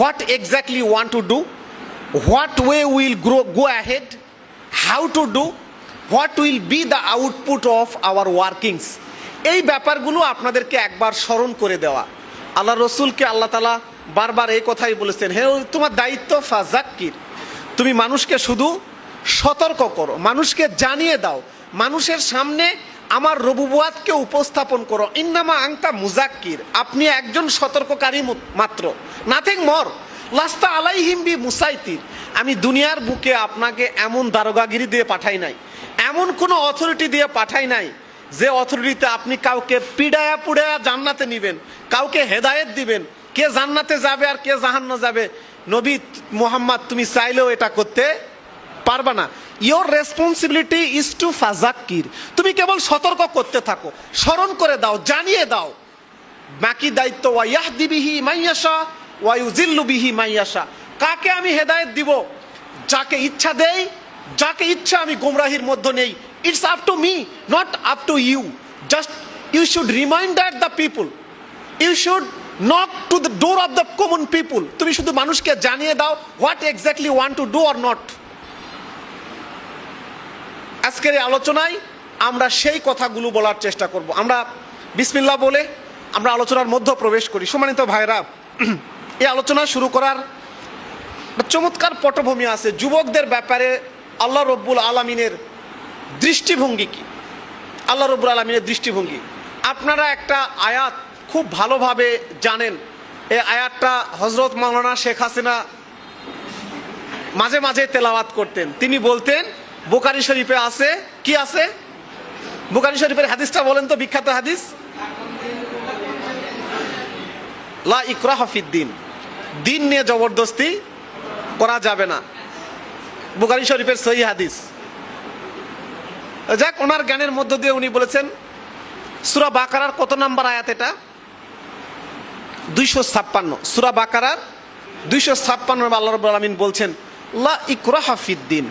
what exactly you want to do, what way will grow, go ahead, how to do, what will be the output of our workings. এই ব্যাপারগুলো আপনাদেরকে একবার স্মরণ করে দেওয়া। আল্লাহ রসুলকে আল্লাহ তালা বারবার এই কথাই বলেছেন হে তোমার দায়িত্ব ফাজাক্কির। তুমি মানুষকে শুধু সতর্ক করো মানুষকে জানিয়ে দাও। মানুষের সামনে আমার রবুবাদকে উপস্থাপন করো। ইন্নামা আংতা মুজাক্কির। আপনি একজন সতর্ককারী মাত্র। নাথিং মর লাস্তা আলাইহিম বি মুসাইতির। আমি দুনিয়ার বুকে আপনাকে এমন দারোগাগিরি দিয়ে পাঠাই নাই। এমন কোনো অথরিটি দিয়ে পাঠাই নাই যে অথরিটিতে আপনি কাউকে পিডায়া পুড়ায়া জান্নাতে নিবেন, কাউকে হেদায়েত দিবেন, কে জান্নাতে যাবে আর কে জাহান্ন যাবে। নবী মোহাম্মদ, তুমি চাইলেও এটা করতে পারবা না। ইয়োর রেসপন্সিবিলিটি ইজ টু ফাজাক্কির তুমি কেবল সতর্ক করতে থাকো, স্মরণ করে দাও, জানিয়ে দাও। বাকি দায়িত্ব ওয়াইয়াহ দিবিহি মাইয়াশা ওয়াইউজিল্লু বিহি মাইয়াশা কাকে আমি হেদায়েত দিব? যাকে ইচ্ছা দেই, যাকে ইচ্ছা আমি গুমরাহির মধ্যে নেই। It's up to me not up to you just you should reminder the people you should not to the door of the common people তুমি শুধু মানুষকে জানিয়ে দাও what exactly want to do or not আজকের এই আলোচনায় আমরা সেই কথাগুলো বলার চেষ্টা করব। আমরা বিসমিল্লাহ বলে আমরা আলোচনার মধ্যে প্রবেশ করি। সম্মানিত ভাইরা এই আলোচনা শুরু করার চমৎকার পটভূমি আছে। যুবকদের ব্যাপারে আল্লাহ রব্বুল আলমিনের দৃষ্টিভঙ্গি কি? আল্লাহ রব্বুল আলমিনের দৃষ্টিভঙ্গি। আপনারা একটা আয়াত খুব ভালোভাবে জানেন। এই আয়াতটা হজরত মাওলানা শেখ হাসিনা মাঝে মাঝে তেলাওয়াত করতেন। তিনি বলতেন বোকারি শরীফে আছে? কি আছে? বোকারি শরীফের হাদিসটা বলেন তো, বিখ্যাত হাদিস। লা ইকরা হাফিদ্দিন দিন। নিয়ে জবরদস্তি করা যাবে না। বুখারী শরীফের সহি হাদিস। যাক, ওনার জ্ঞানের মধ্য দিয়ে উনি বলেছেন, সুরা বাকারার কত নাম্বার আয়াত এটা? দুইশো ছাপ্পান্ন। সুরা বাকারার দুইশো ছাপ্পান্ন আল্লাহ রব আলমিন বলছেন, লা ইকরা হাফিদ্দিন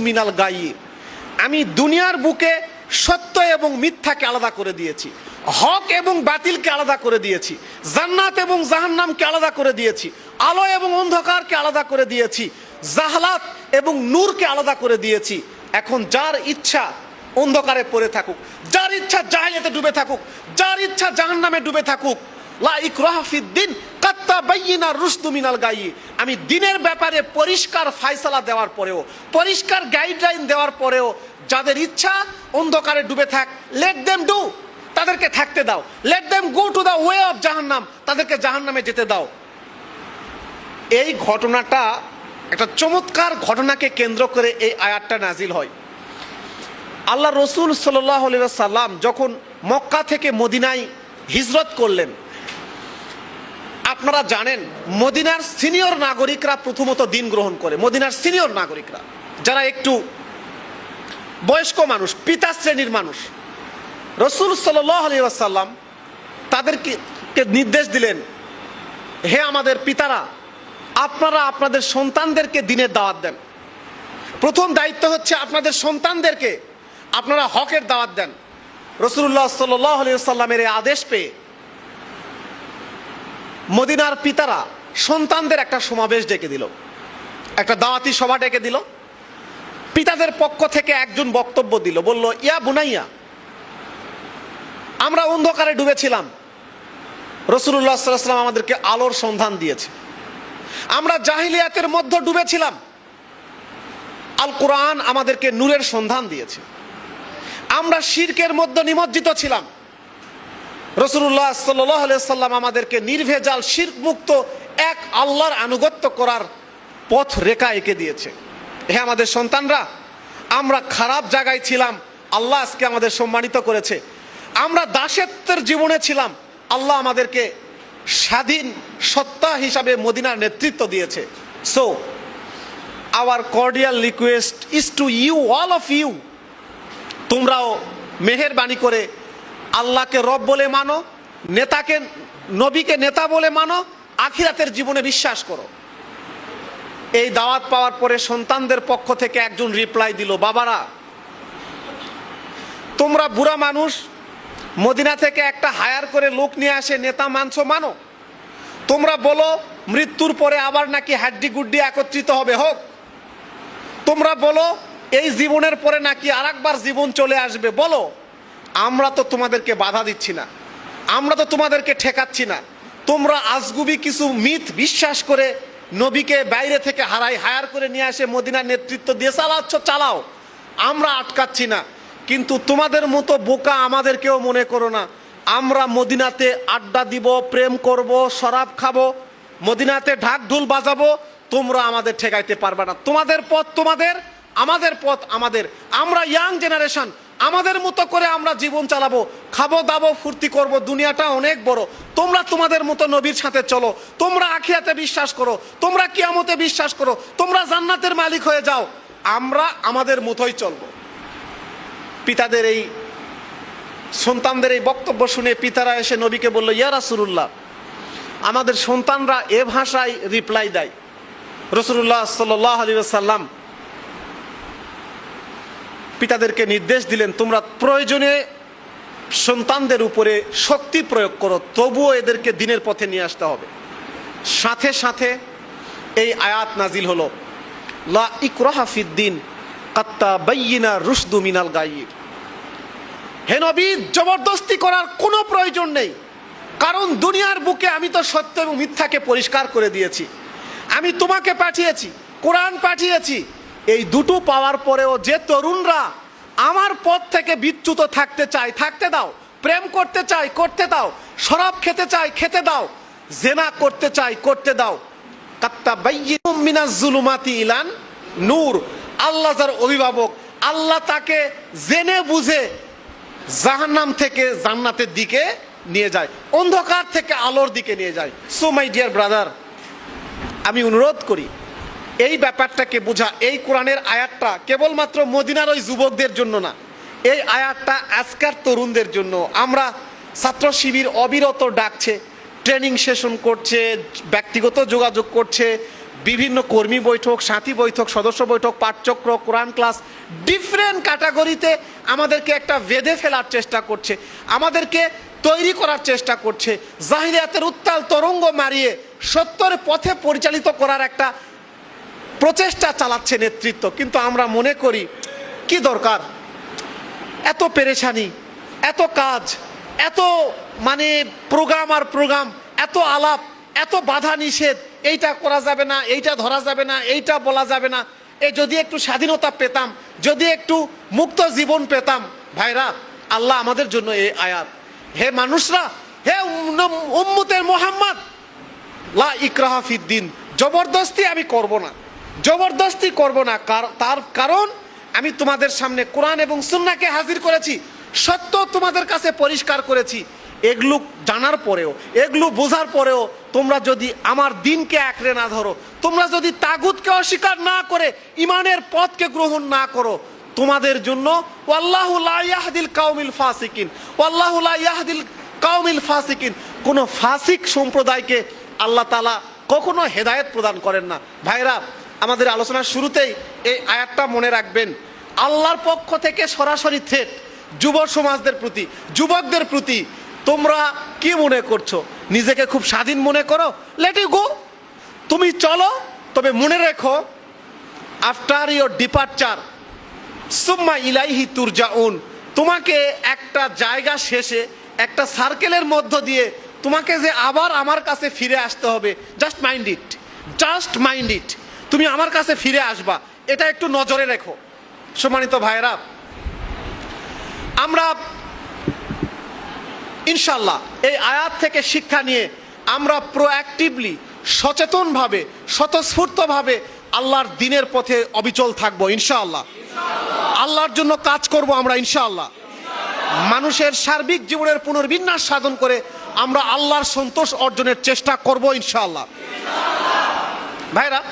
মিনাল আমি দুনিয়ার বুকে সত্য এবং মিথ্যাকে আলাদা করে দিয়েছি। হক এবং বাতিলকে আলাদা করে দিয়েছি। জান্নাত এবং জাহান্নামকে আলাদা করে দিয়েছি। আলো এবং অন্ধকারকে আলাদা করে দিয়েছি। জাহালাত এবং নূরকে আলাদা করে দিয়েছি। এখন যার ইচ্ছা অন্ধকারে পড়ে থাকুক, যার ইচ্ছা জাহাজেতে ডুবে থাকুক, যার ইচ্ছা জাহান্নামে ডুবে থাকুক, লা ইকরাহফিদ্দিন কাত্তা বাইয়িনা রুশদু মিনাল গায়ি। আমি দিনের ব্যাপারে পরিষ্কার ফায়সালা দেওয়ার পরেও, পরিষ্কার গাইডলাইন দেওয়ার পরেও, যাদের ইচ্ছা অন্ধকারে ডুবে থাক লেট দেম ডু তাদেরকে থাকতে দাও। Let them go to the way of জাহান্নাম। তাদেরকে জাহান্নামে যেতে দাও। এই ঘটনাটা একটা চমৎকার ঘটনাকে কেন্দ্র করে এই আয়াতটা নাজিল হয়। আল্লাহ রসুল সাল্লাহ সাল্লাম যখন মক্কা থেকে মদিনায় হিজরত করলেন আপনারা জানেন, মদিনার সিনিয়র নাগরিকরা প্রথমত দিন গ্রহণ করে। মদিনার সিনিয়র নাগরিকরা, যারা একটু বয়স্ক মানুষ, পিতা শ্রেণির মানুষ, রসুল সাল্লাম তাদেরকে নির্দেশ দিলেন, হে আমাদের পিতারা, আপনারা আপনাদের সন্তানদেরকে দিনের দাওয়াত দেন। প্রথম দায়িত্ব হচ্ছে আপনাদের সন্তানদেরকে আপনারা হকের দাওয়াত দেন। রসুল্লাহ সাল্লামের এই আদেশ পেয়ে মদিনার পিতারা সন্তানদের একটা সমাবেশ ডেকে দিল। একটা দাওয়াতি সভা ডেকে দিল। পিতাদের পক্ষ থেকে একজন বক্তব্য দিল। বলল, ইয়া বুনাইয়া, আমরা অন্ধকারে ডুবেছিলাম। রসুল্লাহ সাল্লাম আমাদেরকে আলোর সন্ধান দিয়েছে। আমরা জাহিলিয়াতের মধ্যে ডুবেছিলাম। আল কোরআন আমাদেরকে নূরের সন্ধান দিয়েছে। আমরা শিরকের মধ্যে নিমজ্জিত ছিলাম। রসুল্লাহ সাল্লাম আমাদেরকে নির্ভেজাল শির্ক মুক্ত এক আল্লাহর আনুগত্য করার পথ রেখা এঁকে দিয়েছে। হে আমাদের সন্তানরা, আমরা খারাপ জায়গায় ছিলাম, আল্লাহ আজকে আমাদের সম্মানিত করেছে। আমরা দাসত্বের জীবনে ছিলাম, আল্লাহ আমাদেরকে স্বাধীন সত্তা হিসাবে মদিনার নেতৃত্ব দিয়েছে। So our cordial request is to you all of you তোমরাও মেহেরবানি করে আল্লাহকে রব বলে মানো, নেতাকে, নবীকে নেতা বলে মানো, আখিরাতের জীবনে বিশ্বাস করো। এই দাওয়াত পাওয়ার পরে সন্তানদের পক্ষ থেকে একজন রিপ্লাই দিল, বাবারা, তোমরা বুড়া মানুষ, মদিনা থেকে একটা হায়ার করে লোক নিয়ে আসে, নেতা মানছ, মানো। তোমরা বলো, মৃত্যুর পরে আবার নাকি হাড্ডি গুড্ডি একত্রিত হবে, হোক। তোমরা বলো, এই জীবনের পরে নাকি আরেকবার জীবন চলে আসবে, বলো। আমরা তো তোমাদেরকে বাধা দিচ্ছি না। আমরা তো তোমাদেরকে ঠেকাচ্ছি না। তোমরা আজগুবি কিছু মিথ বিশ্বাস করে নবীকে বাইরে থেকে হারাই হায়ার করে নিয়ে আসে মদিনার নেতৃত্ব দিয়ে চালাচ্ছ, চালাও। আমরা আটকাচ্ছি না। কিন্তু তোমাদের মতো বোকা আমাদেরকেও মনে করো না। আমরা মদিনাতে আড্ডা দিব, প্রেম করব, শরাব খাব, মদিনাতে ঢাক ঢোল বাজাবো, তোমরা আমাদের ঠেকাইতে পারবে না। তোমাদের পথ তোমাদের, আমাদের পথ আমাদের। আমরা ইয়াং জেনারেশন আমাদের মতো করে আমরা জীবন চালাবো, খাব, দাবো, ফুর্তি করব, দুনিয়াটা অনেক বড়। তোমরা তোমাদের মতো নবীর সাথে চলো, তোমরা আখিয়াতে বিশ্বাস করো, তোমরা কিয়ামতে বিশ্বাস করো, তোমরা জান্নাতের মালিক হয়ে যাও, আমরা আমাদের মতোই চলবো। পিতাদের এই, সন্তানদের এই বক্তব্য শুনে পিতারা এসে নবীকে বলল, ইয়া রাসুল্লাহ আমাদের সন্তানরা এ ভাষায় রিপ্লাই দেয়। রসুল্লাহ সাল্লাহ আলী সাল্লাম পিতাদেরকে নির্দেশ দিলেন, তোমরা প্রয়োজনে সন্তানদের উপরে শক্তি প্রয়োগ করো, তবুও এদেরকে দিনের পথে নিয়ে আসতে হবে। সাথে সাথে এই আয়াত নাজিল হলো, লা ইকরাহা ফিদ্দিন কাত্তা বাইয়িনা রুশদু মিনাল গাইয়ির হে নবী, জবরদস্তি করার কোনো প্রয়োজন নেই, কারণ দুনিয়ার বুকে আমি তো সত্য এবং মিথ্যাকে পরিষ্কার করে দিয়েছি। আমি তোমাকে পাঠিয়েছি, কোরআন পাঠিয়েছি এই দুটো পাওয়ার পরেও যে তরুণরা আমার পথ থেকে বিচ্যুত থাকতে চায়, থাকতে দাও, প্রেম করতে চাই করতে দাও, শরাব খেতে চাই খেতে দাও, জেনা করতে চাই করতে দাও। জুলুমাতি ইলান নূর। আল্লাহ যার অভিভাবক, আল্লাহ তাকে জেনে বুঝে জাহান্নাম থেকে জান্নাতের দিকে নিয়ে যায়, অন্ধকার থেকে আলোর দিকে নিয়ে যায়। সো মাই ডিয়ার ব্রাদার আমি অনুরোধ করি এই ব্যাপারটাকে বোঝা, এই কোরআনের আয়াতটা কেবলমাত্র মদিনার ওই যুবকদের জন্য না, এই আয়াতটা আজকার তরুণদের জন্য। আমরা ছাত্র শিবির অবিরত ডাকছে, ট্রেনিং সেশন করছে, ব্যক্তিগত যোগাযোগ করছে, বিভিন্ন কর্মী বৈঠক, সাথী বৈঠক, সদস্য বৈঠক, পাঠচক্র, কোরআন ক্লাস ডিফারেন্ট ক্যাটাগরিতে আমাদেরকে একটা বেঁধে ফেলার চেষ্টা করছে, আমাদেরকে তৈরি করার চেষ্টা করছে। জাহিরিয়াতের উত্তাল তরঙ্গ মারিয়ে সত্যের পথে পরিচালিত করার একটা প্রচেষ্টা চালাচ্ছে নেতৃত্ব, কিন্তু আমরা মনে করি, কি দরকার? এত পেরেশানি, এত কাজ, এত মানে প্রোগ্রাম আর প্রোগ্রাম, এত আলাপ, এত বাধা নিষেধ, এইটা করা যাবে না, এইটা ধরা যাবে না, এইটা বলা যাবে না। এ যদি একটু স্বাধীনতা পেতাম, যদি একটু মুক্ত জীবন পেতাম, ভাইরা, আল্লাহ আমাদের জন্য এই আয়াত। হে মানুষরা, হে উম্ম- উম্মতের মোহাম্মদ, লা ইকরাহা ফিদ্দিন জবরদস্তি আমি করব না। জবরদস্তি করব না তার কারণ আমি তোমাদের সামনে কোরআন এবং সুন্নাকে হাজির করেছি, সত্য তোমাদের কাছে পরিষ্কার করেছি, এগুলো জানার পরেও, এগুলো বোঝার পরেও তোমরা যদি আমার দিনকে আঁকড়ে না ধরো, তোমরা যদি তাগুতকে অস্বীকার না করে ইমানের পথকে গ্রহণ না করো, তোমাদের জন্য ওয়াল্লাহু লা ইয়াহদিল কাউমিল ফাসিকিন, ওয়াল্লাহু লা কাউমিল ফাসিকিন, কোন ফাসিক সম্প্রদায়কে আল্লাহ তালা কখনো হেদায়েত প্রদান করেন না। ভাইরা আমাদের আলোচনার শুরুতেই এই আয়াতটা মনে রাখবেন। আল্লাহর পক্ষ থেকে সরাসরি থ্রেট যুব সমাজদের প্রতি, যুবকদের প্রতি তোমরা কি মনে করছ? নিজেকে খুব স্বাধীন মনে করো? লেট ইউ গো তুমি চলো, তবে মনে রেখো আফটার ইয়োর ডিপার্চার সুম্মা ইলাইহি তুরজাউন তোমাকে একটা জায়গা শেষে, একটা সার্কেলের মধ্য দিয়ে তোমাকে যে আবার আমার কাছে ফিরে আসতে হবে just mind it just mind it তুমি আমার কাছে ফিরে আসবা। এটা একটু নজরে রেখো। সম্মানিত ভাইরা আমরা ইনশাল্লাহ এই আয়াত থেকে শিক্ষা নিয়ে আমরা প্রোঅ্যাক্টিভলি সচেতনভাবে, স্বতঃস্ফূর্তভাবে আল্লাহর দিনের পথে অবিচল থাকব, ইনশাআল্লাহ। আল্লাহর জন্য কাজ করব আমরা, ইনশাআল্লাহ। মানুষের সার্বিক জীবনের পুনর্বিন্যাস সাধন করে আমরা আল্লাহর সন্তোষ অর্জনের চেষ্টা করব, ইনশাআল্লাহ। ভাইরা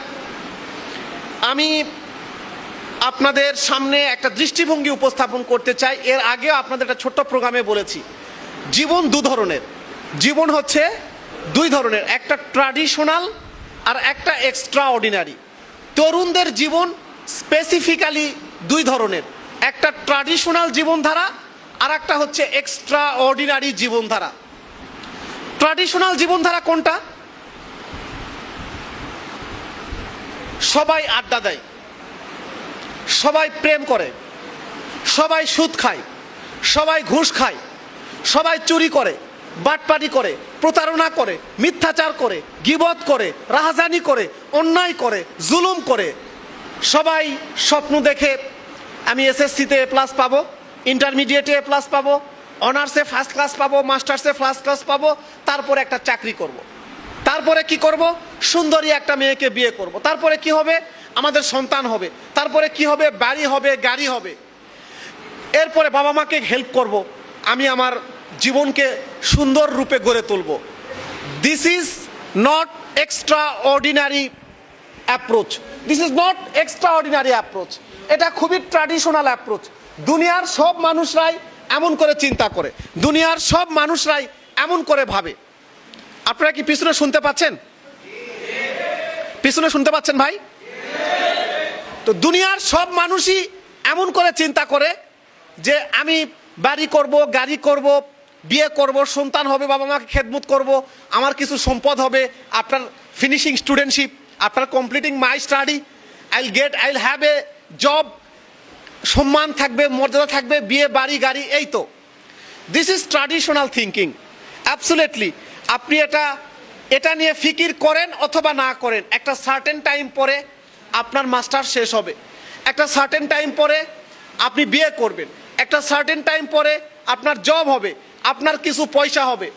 আমি আপনাদের সামনে একটা দৃষ্টিভঙ্গি উপস্থাপন করতে চাই। এর আগেও আপনাদের একটা ছোট্ট প্রোগ্রামে বলেছি। জীবন দু ধরনের। জীবন হচ্ছে দুই ধরনের, একটা ট্র্যাডিশনাল আর একটা এক্সট্রা অর্ডিনারি তরুণদের জীবন স্পেসিফিক্যালি দুই ধরনের, একটা ট্র্যাডিশনাল জীবনধারা আর একটা হচ্ছে এক্সট্রা অর্ডিনারি জীবনধারা। ট্র্যাডিশনাল জীবনধারা কোনটা? সবাই আড্ডা দেয়। সবাই প্রেম করে। সবাই সুদ খায়। সবাই ঘুষ খায়। সবাই চুরি করে, বাটপাটি করে, প্রতারণা করে, মিথ্যাচার করে, গিবত করে, রাহাজানি করে, অন্যায় করে, জুলুম করে। সবাই স্বপ্ন দেখে আমি এসএসসিতে এ প্লাস পাবো ইন্টারমিডিয়েটে এ প্লাস পাবো অনার্সে ফার্স্ট ক্লাস পাবো মাস্টার্সে ফার্স্ট ক্লাস পাবো, তারপরে একটা চাকরি করব। তারপরে কি করব? সুন্দরী একটা মেয়েকে বিয়ে করব। তারপরে কি হবে? আমাদের সন্তান হবে। তারপরে কি হবে? বাড়ি হবে, গাড়ি হবে। এরপরে বাবা মাকে হেল্প করব। আমি আমার জীবনকে সুন্দর রূপে গড়ে তুলব। This is not extraordinary approach this is not extraordinary approach এটা খুবই ট্র্যাডিশনাল অ্যাপ্রোচ দুনিয়ার সব মানুষরাই এমন করে চিন্তা করে। দুনিয়ার সব মানুষরাই এমন করে ভাবে। আপনারা কি পিছনে শুনতে পাচ্ছেন? পিছনে শুনতে পাচ্ছেন ভাই? তো দুনিয়ার সব মানুষই এমন করে চিন্তা করে যে আমি বাড়ি করব, গাড়ি করব, বিয়ে করব, সন্তান হবে, বাবা মাকে খেদমত করব, আমার কিছু সম্পদ হবে, আপনার ফিনিশিং স্টুডেন্টশিপ আপনার completing my study I'll get I'll have a job সম্মান থাকবে, মর্যাদা থাকবে, বিয়ে, বাড়ি, গাড়ি, এই তো। This is traditional thinking absolutely আপনি এটা এটা নিয়ে ফিকির করেন অথবা না করেন, একটা সার্টেন টাইম পরে আপনার মাস্টার শেষ হবে। একটা সার্টেন টাইম পরে আপনি বিয়ে করবেন। একটা সার্টেন টাইম পরে আপনার জব হবে, আপনার কিছু পয়সা হবে।